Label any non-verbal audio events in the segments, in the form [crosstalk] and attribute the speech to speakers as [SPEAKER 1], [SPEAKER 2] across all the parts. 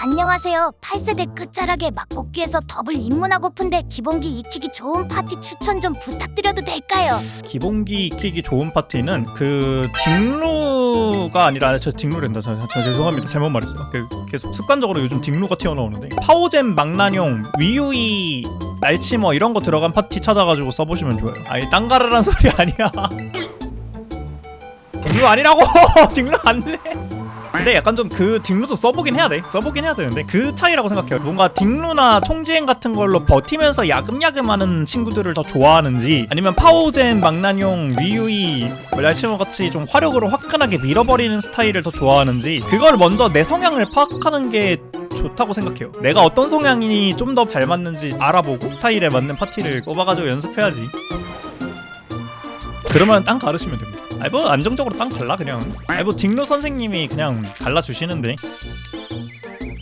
[SPEAKER 1] 안녕하세요. 8세대 끝자락에 막 복귀해서 더블 입문하고픈데 기본기 익히기 좋은 파티 추천 좀 부탁드려도 될까요?
[SPEAKER 2] 기본기 익히기 좋은 파티는 그 딩루가 아니라 저 딩루랜다. 저, 저 죄송합니다. 잘못 말했어요. 그, 계속 습관적으로 요즘 딩루가 튀어나오는데. 파오젠 망나뇽 위유이 날치머 이런 거 들어간 파티 찾아가지고 써보시면 좋아요. 아니 땅가르란 [laughs] 소리 아니야. 딩루 아니라고! [laughs] 딩루 안돼 근데 약간 좀 그 딩루도 써보긴 해야 돼. 써보긴 해야 되는데 그 차이라고 생각해요. 뭔가 딩루나 총지행 같은 걸로 버티면서 야금야금 하는 친구들을 더 좋아하는지 아니면 파오젠, 망나뇽, 위유이, 랄치모 같이 좀 화력으로 화끈하게 밀어버리는 스타일을 더 좋아하는지 그걸 먼저 내 성향을 파악하는 게 좋다고 생각해요. 내가 어떤 성향이 좀 더 잘 맞는지 알아보고 스타일에 맞는 파티를 꼽아가지고 연습해야지. 그러면 땅 가르시면 됩니다. 아니 뭐 안정적으로 땅 갈라 그냥. 아니 뭐 딩로 선생님이 그냥 갈라 주시는데.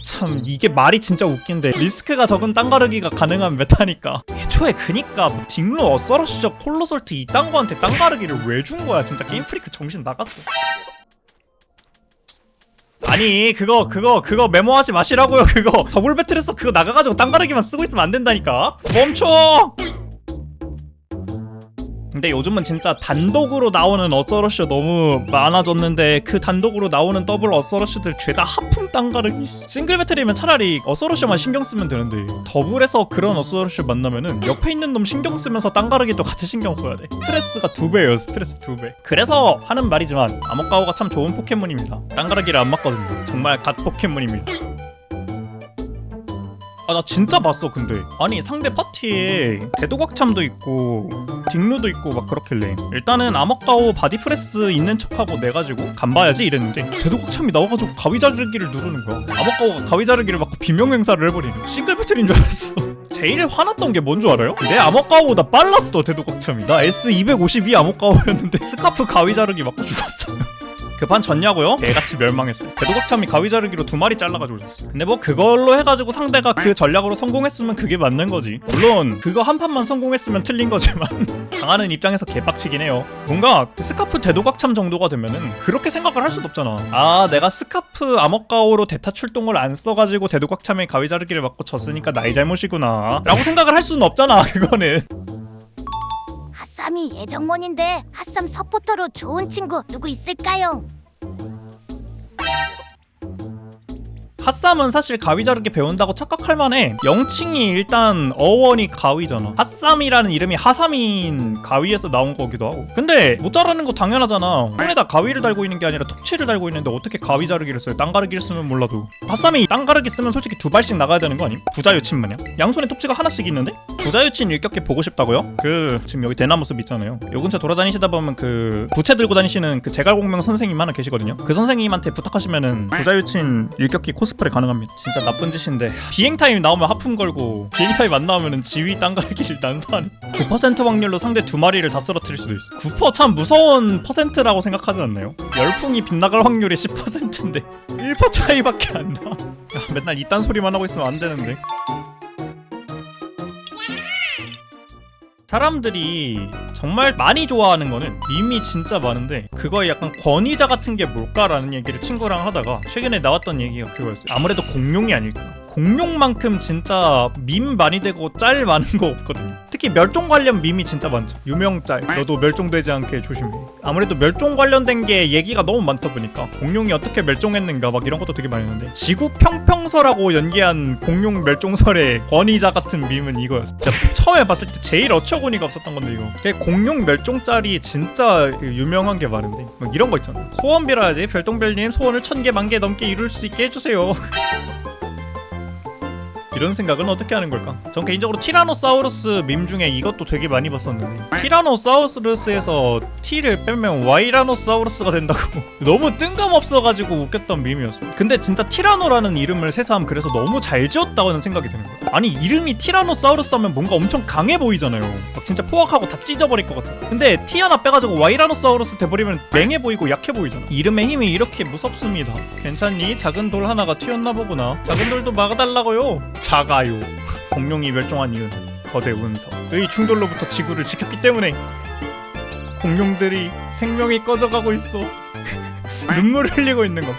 [SPEAKER 2] 참 이게 말이 진짜 웃긴데. 리스크가 적은 땅 가르기가 가능한 메타니까. 애초에 그니까 뭐 딩로 어서러시저 콜로솔트 이딴 거한테 땅 가르기를 왜 준 거야? 진짜 게임 프리크 정신 나갔어. 아니 그거 그거 그거 메모하지 마시라고요 그거. 더블 배틀에서 그거 나가가지고 땅 가르기만 쓰고 있으면 안 된다니까. 멈춰 근데 요즘은 진짜 단독으로 나오는 어서러쉬 너무 많아졌는데 그 단독으로 나오는 더블 어서러쉬들 죄다 하품 땅가르기 싱글 배틀이면 차라리 어서러쉬만 신경 쓰면 되는데 더블에서 그런 어서러쉬 만나면은 옆에 있는 놈 신경 쓰면서 땅가르기도 같이 신경 써야 돼. 스트레스가 두 배예요 스트레스 두배. 그래서 하는 말이지만 아모카오가 참 좋은 포켓몬입니다. 땅가르기를 안 맞거든요. 정말 갓 포켓몬입니다 아 나 진짜 봤어 근데. 아니 상대 파티에 대도각참도 있고 딩루도 있고 막 그렇길래. 일단은 아먹가오 바디프레스 있는 척하고 내가지고 간봐야지 이랬는데. 대도각참이 나와가지고 가위 자르기를 누르는 거야. 아먹가오가 가위 자르기를 막고 비명 행사를 해버리네 싱글 배틀인 줄 알았어. [laughs] 제일 화났던 게 뭔 줄 알아요? 내 아먹가오보다 빨랐어 대도각참이. 나 S252 아먹가오였는데 스카프 가위 자르기 맞고 죽었어 [laughs] 그판 졌냐고요? 개같이 멸망했어요. 대도각참이 가위 자르기로 두 마리 잘라가지고 졌어요. 근데 뭐 그걸로 해가지고 상대가 그 전략으로 성공했으면 그게 맞는 거지. 물론 그거 한 판만 성공했으면 틀린 거지만 [laughs] 당하는 입장에서 개빡치긴 해요. 뭔가 그 스카프 대도각참 정도가 되면은 그렇게 생각을 할 수도 없잖아. 아 내가 스카프 암흑가오로 대타 출동을 안 써가지고 대도각참의 가위 자르기를 맞고 졌으니까 나의 잘못이구나. 라고 생각을 할 수는 없잖아 그거는.
[SPEAKER 1] 핫삼이 애정몬인데 핫삼 서포터로 좋은 친구 누구 있을까요?
[SPEAKER 2] 핫삼은 사실 가위 자르기 배운다고 착각할 만해. 영칭이 일단 어원이 가위잖아. 핫삼이라는 이름이 하삼인 가위에서 나온 거기도 하고. 근데 못 자르는 거 당연하잖아. 손에다 가위를 달고 있는 게 아니라 톡치를 달고 있는데 어떻게 가위 자르기를 써요? 땅 가르기를 쓰면 몰라도. 핫삼이 땅 가르기 쓰면 솔직히 두 발씩 나가야 되는 거 아님? 부자유친 마냥? 양손에 톱치가 하나씩 있는데? 부자유친 일격기 보고 싶다고요? 그 지금 여기 대나무 숲 있잖아요. 요 근처 돌아다니시다 보면 그 부채 들고 다니시는 그 제갈공명 선생님 하나 계시거든요. 그 선생님한테 부탁하시면은 부자유친 일격기 코스 프레 가능합니다. 진짜 나쁜 짓인데 비행 타임 나오면 하품 걸고 비행 타임 안 나오면은 지휘 땅갈기를 [laughs] 난사하는 9% 확률로 상대 두 마리를 다 쓰러뜨릴 수도 있어. 9%참 무서운 퍼센트라고 생각하지 않나요? 열풍이 빗나갈 확률이 10%인데 1% 차이밖에 안 나. 야, 맨날 이딴 소리만 하고 있으면 안 되는데. 사람들이 정말 많이 좋아하는 거는 밈이 진짜 많은데 그거에 약간 권위자 같은 게 뭘까라는 얘기를 친구랑 하다가 최근에 나왔던 얘기가 그거였어요. 아무래도 공룡이 아닐까. 공룡만큼 진짜 밈 많이 되고 짤 많은 거 없거든요. 특히 멸종 관련 밈이 진짜 많죠. 유명 짤. 너도 멸종되지 않게 조심해. 아무래도 멸종 관련된 게 얘기가 너무 많다 보니까 공룡이 어떻게 멸종했는가 막 이런 것도 되게 많이 있는데 지구 평평서라고 연기한 공룡 멸종설의 권위자 같은 밈은 이거였어. 진짜 처음에 봤을 때 제일 어처구니가 없었던 건데 이거. 공룡 멸종 짤이 진짜 그 유명한 게 많은데 막 이런 거 있잖아. 소원 빌어야지 별똥별님 소원을 천 개 만 개 넘게 이룰 수 있게 해주세요. [laughs] 이런 생각은 어떻게 하는 걸까? 전 개인적으로 티라노사우루스 밈 중에 이것도 되게 많이 봤었는데 티라노사우루스에서 T를 빼면 와이라노사우루스가 된다고 [laughs] 너무 뜬금없어가지고 웃겼던 밈이었어 근데 진짜 티라노라는 이름을 새삼 그래서 너무 잘 지었다는 생각이 드는 거야 아니 이름이 티라노사우루스 하면 뭔가 엄청 강해 보이잖아요. 막 진짜 포악하고 다 찢어버릴 것 같아 근데 T 하나 빼가지고 와이라노사우루스 돼버리면 맹해 보이고 약해 보이잖아 이름의 힘이 이렇게 무섭습니다. 괜찮니? 작은 돌 하나가 튀었나 보구나. 작은 돌도 막아달라고요 작아요 공룡이 멸종한 이유는 거대 운석의 충돌로부터 지구를 지켰기 때문에 공룡들이 생명이 꺼져가고 있어 [laughs] 눈물을 흘리고 있는 거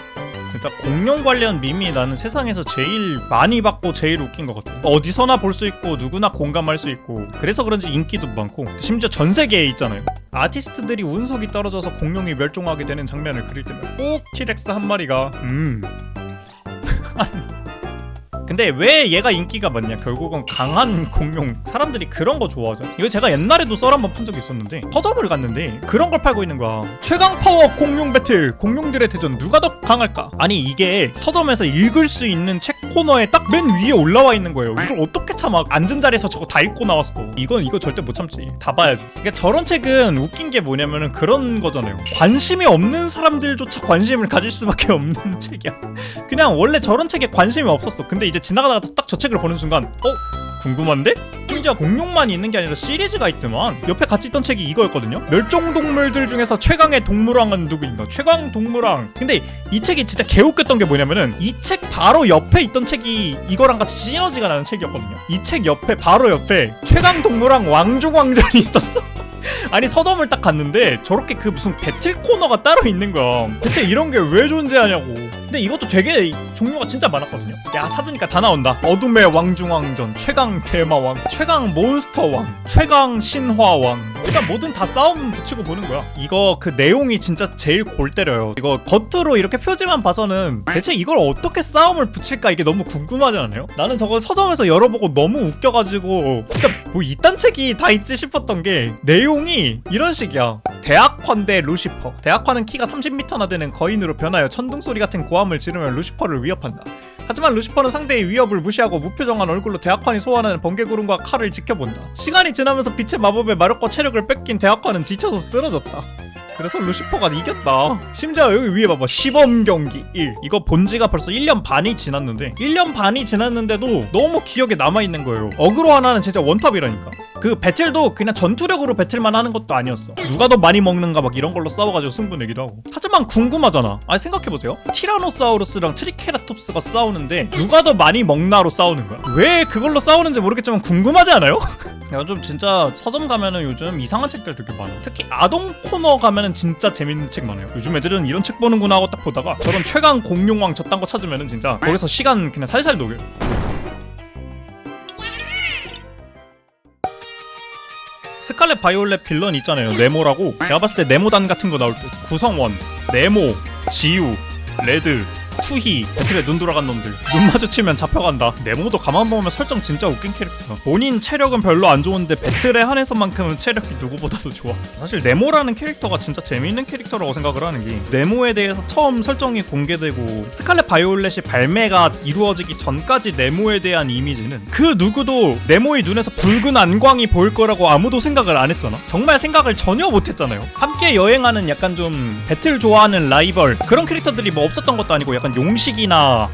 [SPEAKER 2] 진짜 공룡 관련 밈이 나는 세상에서 제일 많이 받고 제일 웃긴 것 같아. 어디서나 볼 수 있고 누구나 공감할 수 있고 그래서 그런지 인기도 많고 심지어 전 세계에 있잖아요. 아티스트들이 운석이 떨어져서 공룡이 멸종하게 되는 장면을 그릴 때면 꼭 티렉스 한 마리가 음. [laughs] 근데 왜 얘가 인기가 많냐? 결국은 강한 공룡 사람들이 그런 거 좋아하죠. 이거 제가 옛날에도 썰 한번 푼 적이 있었는데 서점을 갔는데 그런 걸 팔고 있는 거야. 최강 파워 공룡 배틀 공룡들의 대전 누가 더 강할까? 아니 이게 서점에서 읽을 수 있는 책 코너에 딱 맨 위에 올라와 있는 거예요. 이걸 어떻게 참아? 앉은 자리에서 저거 다 읽고 나왔어. 이건 이거 절대 못 참지. 다 봐야지. 그러니까 저런 책은 웃긴 게 뭐냐면은 그런 거잖아요. 관심이 없는 사람들조차 관심을 가질 수밖에 없는 [laughs] 책이야. 그냥 원래 저런 책에 관심이 없었어. 근데 이제 지나가다가 딱 저 책을 보는 순간, 어? 궁금한데? 심지어 공룡만 있는 게 아니라 시리즈가 있더만. 옆에 같이 있던 책이 이거였거든요. 멸종동물들 중에서 최강의 동물왕은 누구인가? 최강 동물왕. 근데 이 책이 진짜 개웃겼던 게 뭐냐면은 이 책 바로 옆에 있던 책이 이거랑 같이 시너지가 나는 책이었거든요. 이 책 옆에 바로 옆에 최강 동물왕 왕중왕전이 있었어. [laughs] 아니 서점을 딱 갔는데 저렇게 그 무슨 배틀 코너가 따로 있는 거야. 대체 이런 게 왜 존재하냐고 근데 이것도 되게 종류가 진짜 많았거든요. 야 찾으니까 다 나온다. 어둠의 왕중왕전 최강 대마왕 최강 몬스터왕 최강 신화왕. 일단 뭐든 다 싸움 붙이고 보는 거야. 이거 그 내용이 진짜 제일 골 때려요. 이거 겉으로 이렇게 표지만 봐서는 대체 이걸 어떻게 싸움을 붙일까 이게 너무 궁금하지 않아요? 나는 저거 서점에서 열어보고 너무 웃겨가지고 진짜 뭐 이딴 책이 다 있지 싶었던 게 내용이 이런 식이야 대학환 대 루시퍼 대학환은 키가 30m나 되는 거인으로 변하여 천둥 소리 같은 고함을 지르며 루시퍼를 위협한다 하지만 루시퍼는 상대의 위협을 무시하고 무표정한 얼굴로 대학환이 소환하는 번개구름과 칼을 지켜본다 시간이 지나면서 빛의 마법에 마력과 체력을 뺏긴 대학환은 지쳐서 쓰러졌다 그래서 루시퍼가 이겼다. 심지어 여기 위에 봐봐. 시범 경기 1. 이거 본 지가 벌써 1년 반이 지났는데 1년 반이 지났는데도 너무 기억에 남아있는 거예요. 어그로 하나는 진짜 원탑이라니까. 그 배틀도 그냥 전투력으로 배틀만 하는 것도 아니었어. 누가 더 많이 먹는가 막 이런 걸로 싸워가지고 승부 내기도 하고. 하지만 궁금하잖아. 아니 생각해보세요. 티라노사우루스랑 트리케라톱스가 싸우는데 누가 더 많이 먹나로 싸우는 거야. 왜 그걸로 싸우는지 모르겠지만 궁금하지 않아요? [laughs] 야 좀 진짜 서점 가면은 요즘 이상한 책들 되게 많아. 특히 아동 코너 가면은 진짜 재밌는 책 많아요. 요즘 애들은 이런 책 보는구나 하고 딱 보다가 저런 최강 공룡왕 저딴 거 찾으면은 진짜 거기서 시간 그냥 살살 녹여요. 스칼렛 바이올렛 빌런 있잖아요. 네모라고. 제가 봤을 때 네모단 같은 거 나올 때 구성원, 네모, 지우, 레드, 투희, 배틀에 눈 돌아간 놈들. 눈 마주치면 잡혀간다. 네모도 가만 보면 설정 진짜 웃긴 캐릭터. 본인 체력은 별로 안 좋은데 배틀에 한해서만큼은 체력이 누구보다도 좋아. 사실 네모라는 캐릭터가 진짜 재미있는 캐릭터라고 생각을 하는 게 네모에 대해서 처음 설정이 공개되고 스칼렛 바이올렛이 발매가 이루어지기 전까지 네모에 대한 이미지는 그 누구도 네모의 눈에서 붉은 안광이 보일 거라고 아무도 생각을 안 했잖아. 정말 생각을 전혀 못 했잖아요. 함께 여행하는 약간 좀 배틀 좋아하는 라이벌 그런 캐릭터들이 뭐 없었던 것도 아니고 약간 용식이나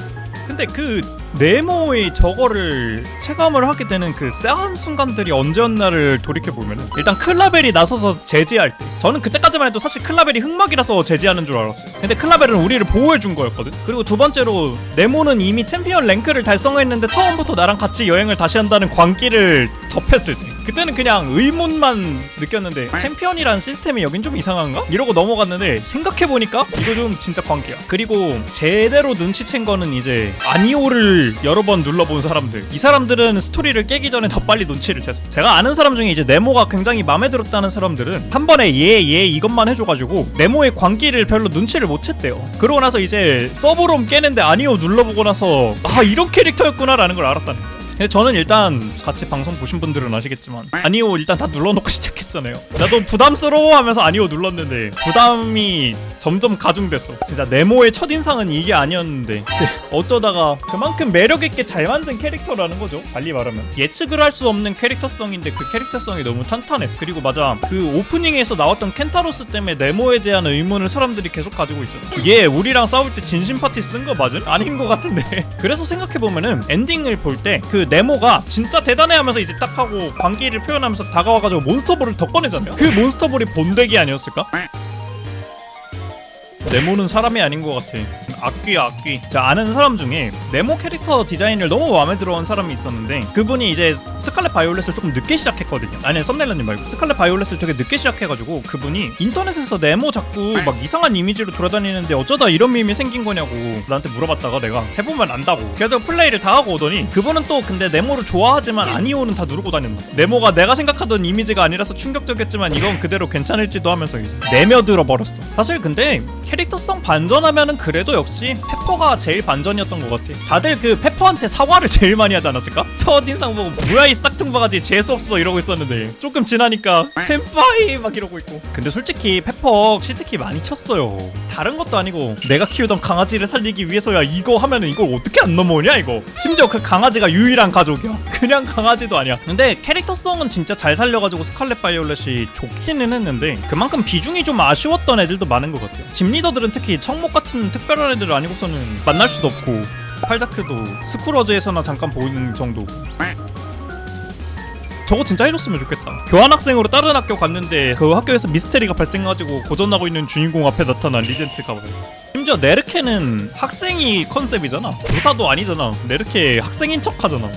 [SPEAKER 2] 근데 그 네모의 저거를 체감을 하게 되는 그 쎄한 순간들이 언제였나를 돌이켜 보면 은 일단 클라벨이 나서서 제지할 때 저는 그때까지만 해도 사실 클라벨이 흑막이라서 제지하는 줄 알았어요. 근데 클라벨은 우리를 보호해 준 거였거든. 그리고 두 번째로 네모는 이미 챔피언 랭크를 달성했는데 처음부터 나랑 같이 여행을 다시 한다는 광기를 접했을 때 그때는 그냥 의문만 느꼈는데 챔피언이란 시스템이 여긴 좀 이상한가? 이러고 넘어갔는데 생각해보니까 이거 좀 진짜 광기야. 그리고 제대로 눈치챈 거는 이제 아니오를 여러 번 눌러본 사람들. 이 사람들은 스토리를 깨기 전에 더 빨리 눈치를 챘어. 제가 아는 사람 중에 이제 네모가 굉장히 마음에 들었다는 사람들은 한 번에 얘얘 이것만 해줘가지고 네모의 광기를 별로 눈치를 못 챘대요. 그러고 나서 이제 서브롬 깨는데 아니오 눌러보고 나서 아 이런 캐릭터였구나 라는 걸 알았다는 근데 저는 일단 같이 방송 보신 분들은 아시겠지만 아니오 일단 다 눌러놓고 [laughs] 시작했잖아요. 나도 부담스러워 하면서 아니오 눌렀는데 부담이 점점 가중됐어. 진짜 네모의 첫인상은 이게 아니었는데 어쩌다가 그만큼 매력있게 잘 만든 캐릭터라는 거죠. 달리 말하면. 예측을 할 수 없는 캐릭터성인데 그 캐릭터성이 너무 탄탄했어. 그리고 맞아. 그 오프닝에서 나왔던 켄타로스 때문에 네모에 대한 의문을 사람들이 계속 가지고 있잖아 얘 우리랑 싸울 때 진심 파티 쓴 거 맞음? 아닌 거 같은데. [laughs] 그래서 생각해보면은 엔딩을 볼 때그 네모가 진짜 대단해 하면서 이제 딱 하고 광기를 표현하면서 다가와가지고 몬스터볼을 더 꺼내잖아요 그 몬스터볼이 본덱이 아니었을까? 네모는 사람이 아닌 것 같아. 악귀야 악귀. 자 아는 사람 중에 네모 캐릭터 디자인을 너무 마음에 들어한 사람이 있었는데 그분이 이제 스칼렛 바이올렛을 조금 늦게 시작했거든요. 아니 썸네일러님 말고. 스칼렛 바이올렛을 되게 늦게 시작해가지고 그분이 인터넷에서 네모 자꾸 막 이상한 이미지로 돌아다니는데 어쩌다 이런 밈이 생긴 거냐고 나한테 물어봤다가 내가 해보면 안다고. 그래서 플레이를 다 하고 오더니 그분은 또 근데 네모를 좋아하지만 아니오는 다 누르고 다녔나 네모가 내가 생각하던 이미지가 아니라서 충격적이었지만 이건 그대로 괜찮을지도 하면서 이제 내며 들어 버렸어. 사실 근데 캐릭터성 반전하면은 그래도 역시 페퍼가 제일 반전이었던 것 같아. 다들 그 페퍼 한테 사과를 제일 많이 하지 않았을까? 첫인상 보고 뭐야 이 싹퉁 바가지. 재수없어 이러고 있었는데 조금 지나니까 센파이 막 이러고 있고. 근데 솔직히 페퍼 시트키 많이 쳤어요. 다른 것도 아니고 내가 키우던 강아지를 살리기 위해서야 이거 하면은 이걸 어떻게 안 넘어오냐 이거. 심지어 그 강아지가 유일한 가족이야. 그냥 강아지도 아니야. 근데 캐릭터성은 진짜 잘 살려가지고 스칼렛 바이올렛이 좋기는 했는데 그만큼 비중이 좀 아쉬웠던 애들도 많은 것 같아요. 집 리더들은 특히 청목 같은 특별한 애들 아니고서는 만날 수도 없고 팔자크도 스쿠러즈에서나 잠깐 보이는 정도고 저거 진짜 해줬으면 좋겠다. 교환학생으로 다른 학교 갔는데 그 학교에서 미스테리가 발생해가지고 고전하고 있는 주인공 앞에 나타난 리젠트가 뭐. 심지어 네르케는 학생이 컨셉이잖아. 교사도 아니잖아. 네르케 학생인 척하잖아.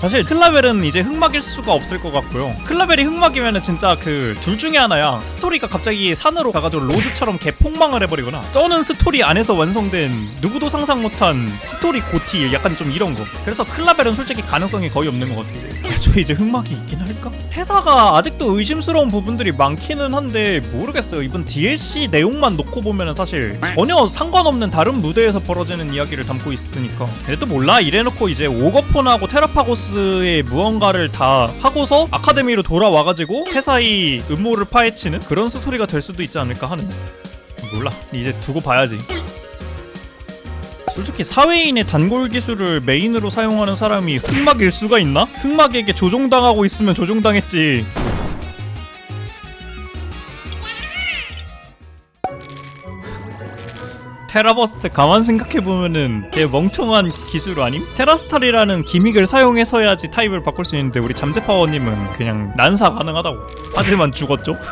[SPEAKER 2] 사실 클라벨은 이제 흑막일 수가 없을 것 같고요. 클라벨이 흑막이면은 진짜 그 둘 중에 하나야. 스토리가 갑자기 산으로 가가지고 로즈처럼 개폭망을 해버리거나 쩌는 스토리 안에서 완성된 누구도 상상 못한 스토리 고티 약간 좀 이런 거. 그래서 클라벨은 솔직히 가능성이 거의 없는 것 같아요. 애초에 이제 흑막이 있긴 할까? 태사가 아직도 의심스러운 부분들이 많기는 한데 모르겠어요. 이번 DLC 내용만 놓고 보면은 사실 전혀 상관없는 다른 무대에서 벌어지는 이야기를 담고 있으니까. 또 몰라 이래놓고 이제 오거폰하고 테라파고스 의 무언가를 다 하고서 아카데미로 돌아와가지고 태사의 음모를 파헤치는 그런 스토리가 될 수도 있지 않을까 하는. 몰라 이제 두고 봐야지. 솔직히 사회인의 단골 기술을 메인으로 사용하는 사람이 흑막일 수가 있나? 흑막에게 조종당하고 있으면 조종당했지. 테라버스트 가만 생각해보면은 걔 멍청한 기술 아님? 테라스탈이라는 기믹을 사용해서야지 타입을 바꿀 수 있는데 우리 잠재파워님은 그냥 난사 가능하다고 하지만 죽었죠? [laughs]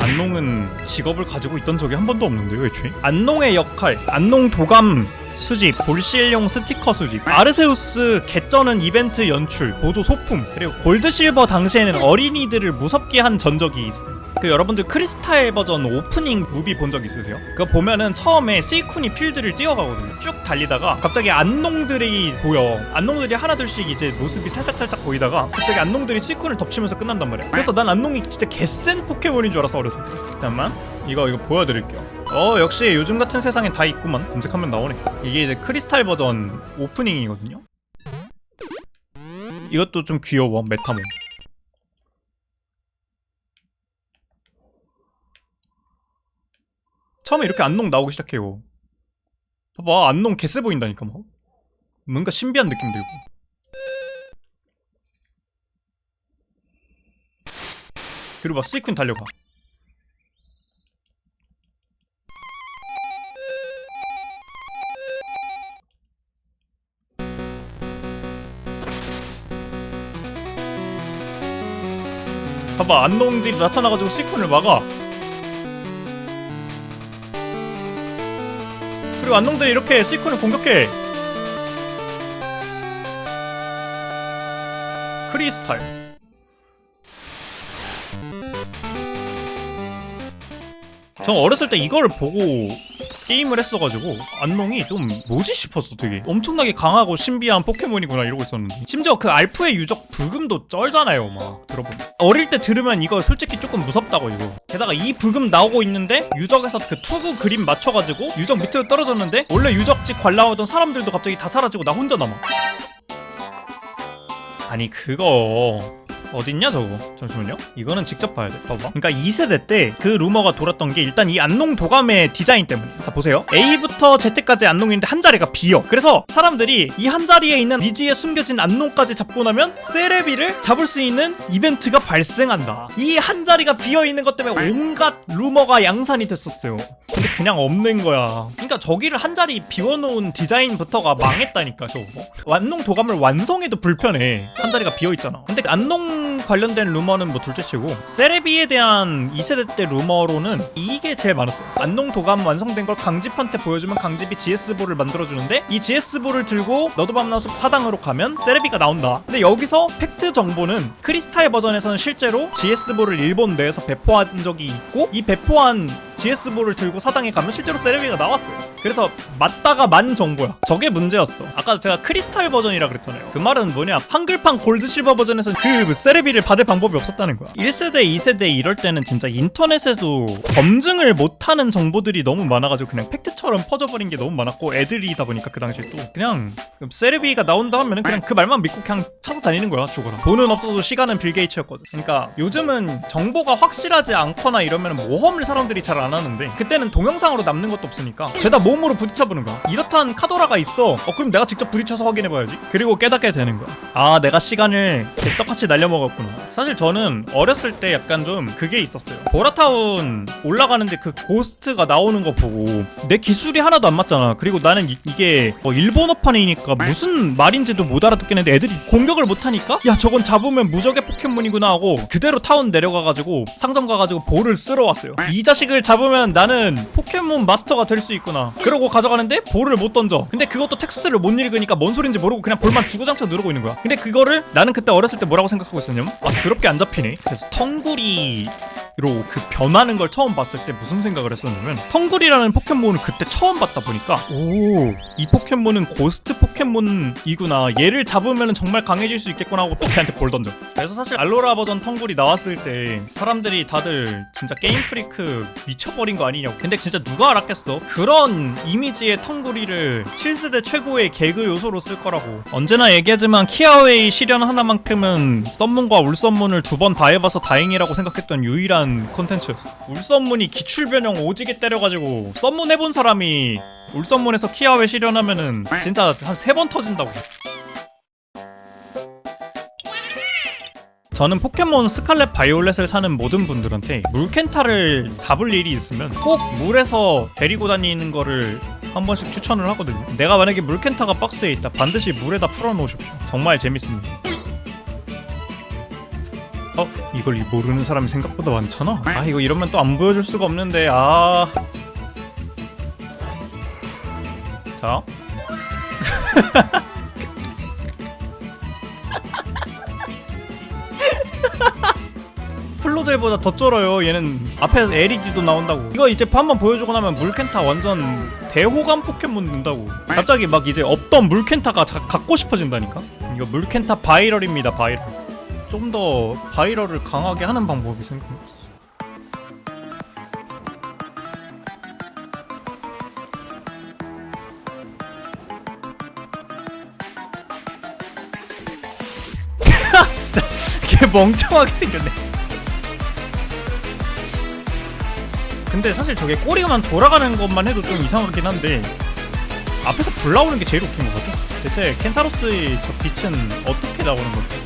[SPEAKER 2] 안농은 직업을 가지고 있던 적이 한 번도 없는데요, 애초에. 안농의 역할, 안농 도감 수집, 볼시엘용 스티커 수집, 아르세우스 개쩌는 이벤트 연출, 보조 소품, 그리고 골드실버 당시에는 어린이들을 무섭게 한 전적이 있어요. 그 여러분들 크리스탈 버전 오프닝 무비 본 적 있으세요? 그거 보면은 처음에 스이쿤이 필드를 뛰어가거든요. 쭉 달리다가 갑자기 안농들이 보여. 안농들이 하나둘씩 이제 모습이 살짝살짝 보이다가 갑자기 안농들이 스이쿤을 덮치면서 끝난단 말이야. 그래서 난 안농이 진짜 개센 포켓몬인 줄 알았어 어려서. 잠깐만 이거 이거 보여드릴게요. 어 역시 요즘 같은 세상에 다 있구만. 검색하면 나오네. 이게 이제 크리스탈 버전 오프닝이거든요. 이것도 좀 귀여워 메타몬. 처음에 이렇게 안농 나오기 시작해요. 봐봐 안농 개쎄 보인다니까 뭐. 뭔가 신비한 느낌 들고. 그리고 막 스이쿤 달려가. 봐봐. 안농들이 나타나가지고 스이쿤을 막아. 그리고 안농들이 이렇게 스이콘을 공격해. 크리스탈. 전 어렸을 때 이걸 보고 게임을 했어가지고 안농이 좀 뭐지 싶었어 되게. 엄청나게 강하고 신비한 포켓몬이구나 이러고 있었는데. 심지어 그 알프의 유적 브금도 쩔잖아요 막 들어보면. 어릴 때 들으면 이거 솔직히 조금 무섭다고 이거. 게다가 이 브금 나오고 있는데 유적에서 그 투구 그림 맞춰가지고 유적 밑으로 떨어졌는데 원래 유적지 관람하던 사람들도 갑자기 다 사라지고 나 혼자 남아. 아니 그거 어딨냐 저거? 잠시만요. 이거는 직접 봐야 돼. 봐봐. 그러니까 2세대 때 그 루머가 돌았던 게 일단 이 안농 도감의 디자인 때문에. 자 보세요. A부터 Z까지 안농인데 한 자리가 비어 그래서 사람들이 이 한 자리에 있는 미지에 숨겨진 안농까지 잡고 나면 세레비를 잡을 수 있는 이벤트가 발생한다. 이 한 자리가 비어 있는 것 때문에 온갖 루머가 양산이 됐었어요. 근데 그냥 없는 거야. 그러니까 저기를 한 자리 비워놓은 디자인부터가 망했다니까 저거. 안농 도감을 완성해도 불편해. 한 자리가 비어 있잖아. 근데 안농 관련된 루머는 뭐 둘째치고 세레비에 대한 2세대 때 루머로는 이게 제일 많았어요. 안농 도감 완성된 걸 강집한테 보여주면 강집이 GS볼을 만들어주는데 이 GS볼을 들고 너드밤나 숲 사당으로 가면 세레비가 나온다. 근데 여기서 팩트 정보는 크리스탈 버전에서는 실제로 GS볼을 일본 내에서 배포한 적이 있고 이 배포한 GS볼을 들고 사당에 가면 실제로 세레비가 나왔어요. 그래서 맞다가 만 정보야. 저게 문제였어. 아까 제가 크리스탈 버전이라 그랬잖아요. 그 말은 뭐냐? 한글판 골드 실버 버전에서 그 세레비를 받을 방법이 없었다는 거야. 1세대, 2세대 이럴 때는 진짜 인터넷에도 검증을 못하는 정보들이 너무 많아가지고 그냥 팩트처럼 퍼져버린 게 너무 많았고 애들이다 보니까 그 당시에 또 그냥 세레비가 나온다 하면은 그냥 그 말만 믿고 그냥 차고 다니는 거야 죽어라. 돈은 없어도 시간은 빌 게이츠였거든. 그러니까 요즘은 정보가 확실하지 않거나 이러면 모험을 사람들이 잘안 하는데 그때는 동영상으로 남는 것도 없으니까 죄다 몸으로 부딪혀보는 거야. 이렇단 카도라가 있어. 어 그럼 내가 직접 부딪혀서 확인해봐야지. 그리고 깨닫게 되는 거야. 아 내가 시간을 개떡같이 날려먹었구나. 사실 저는 어렸을 때 약간 좀 그게 있었어요. 보라타운 올라가는데 그 고스트가 나오는 거 보고 내 기술이 하나도 안 맞잖아. 그리고 나는 이, 게뭐 일본어판이니까 무슨 말인지도 못 알아듣겠는데 애들이 공격을 못하니까 야 저건 잡으면 무적의 포켓몬이구나 하고 그대로 타운 내려가가지고 상점 가가지고 볼을 쓸어 왔어요. 이 자식을 잡 으면 나는 포켓몬 마스터가 될 수 있구나. 그러고 가져가는데 볼을 못 던져. 근데 그것도 텍스트를 못 읽으니까 뭔 소린지 모르고 그냥 볼만 주구장창 누르고 있는 거야. 근데 그거를 나는 그때 어렸을 때 뭐라고 생각하고 있었냐면 아 더럽게 안 잡히네. 그래서 텅구리 로그 변하는 걸 처음 봤을 때 무슨 생각을 했었냐면 텅구리라는 포켓몬을 그때 처음 봤다 보니까 오 이 포켓몬은 고스트 포켓몬이구나. 얘를 잡으면 정말 강해질 수 있겠구나 하고 또 걔한테 볼 던져. 그래서 사실 알로라 버전 텅구리 나왔을 때 사람들이 다들 진짜 게임 프리크 미쳐버린 거 아니냐고. 근데 진짜 누가 알았겠어? 그런 이미지의 텅구리를 7세대 최고의 개그 요소로 쓸 거라고. 언제나 얘기하지만 키아웨이 시련 하나만큼은 썸문과 울썸문을 두 번 다 해봐서 다행이라고 생각했던 유일한 콘텐츠였어 울썸문이 기출변형 오지게 때려가지고 썸문 해본 사람이 울썸문에서 키아웨이 시련하면은 진짜 한 세 번 터진다고 저는 포켓몬 스칼렛 바이올렛을 사는 모든 분들한테 물켄타를 잡을 일이 있으면 꼭 물에서 데리고 다니는 거를 한 번씩 추천을 하거든요. 내가 만약에 물켄타가 박스에 있다 반드시 물에다 풀어 놓으십시오. 정말 재밌습니다. 어? 이걸 모르는 사람이 생각보다 많잖아? 아 이거 이러면 또 안 보여줄 수가 없는데 아... 자 [laughs] 플로젤보다 더 쩔어요. 얘는 앞에서 LED도 나온다고. 이거 이제 한번 보여주고 나면 물켄타 완전 대호감 포켓몬 된다고. 갑자기 막 이제 없던 물켄타가 자- 갖고 싶어진다니까. 이거 물켄타 바이럴입니다. 바이럴. 좀 더 바이럴을 강하게 하는 방법이 생각났어. [laughs] 진짜 걔 멍청하게 생겼네. 근데 사실 저게 꼬리가만 돌아가는 것만 해도 좀 이상하긴 한데 앞에서 불 나오는 게 제일 웃긴 것 같아. 대체 켄타로스의 저 빛은 어떻게 나오는 걸까?